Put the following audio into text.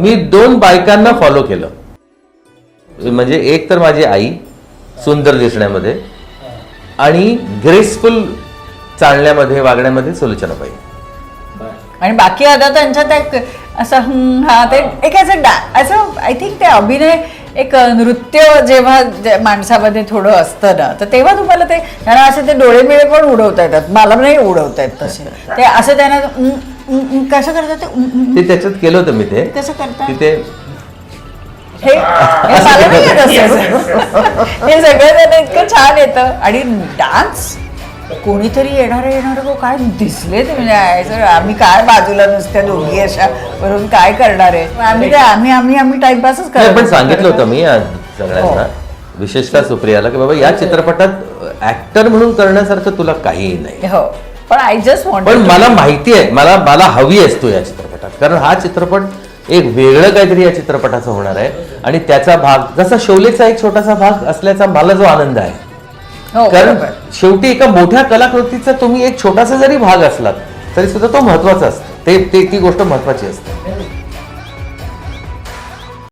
मी दोन बायकांना फॉलो केलं. म्हणजे एक तर माझी आई सुंदर दिसण्यामध्ये आणि ग्रेसफुल चालण्यामध्ये वागण्यामध्ये सुलोचनाबाई. आणि बाकी आता त्यांच्यात एक असं हं, ते एक असं डा असं आय थिंक ते अभिनय एक नृत्य जेव्हा माणसामध्ये थोडं असतं ना तर तेव्हा तुम्हाला ते त्यांना असे ते डोळे मिळे पण उडवता येतात. मला नाही उडवता येत तसे. ते असं त्यांना कसं करतात ते? उं, उं, ते त्याच्यात केलं होतं मी ते. कसं करतात तिथे हे हे मला नाही येत असं. हे सगळं त्यांना इतकं छान येतं. आणि डान्स? कोणीतरी येणार येणार काय दिसले ते म्हणजे आम्ही काय बाजूला नुसत्या दोघी अशा वरून काय करणार आहे? आम्ही ते आम्ही आम्ही आम्ही टाइमपासच नाही, पण सांगितलं होतं मी आज सगळ्यांना. विशेषतः सुप्रियाला की बाबा या चित्रपटात ऍक्टर म्हणून करण्यासारखं तुला काहीही नाही. हो. पण आय जस्ट वॉन्ट पण मला माहिती आहे मला मला हवी आहेस तू या चित्रपटात. कारण हा चित्रपट एक वेगळं काहीतरी या चित्रपटाचं होणार आहे. आणि त्याचा भाग जसा शोलेचा एक छोटासा भाग असल्याचा मला जो आनंद आहे. हो कारण. शेवटी एका मोठ्या कलाकृतीचा तुम्ही एक छोटासा जरी भाग असलात तरी सुद्धा तो महत्त्वाचा असतो. ते ते- ती गोष्ट महत्वाची असते.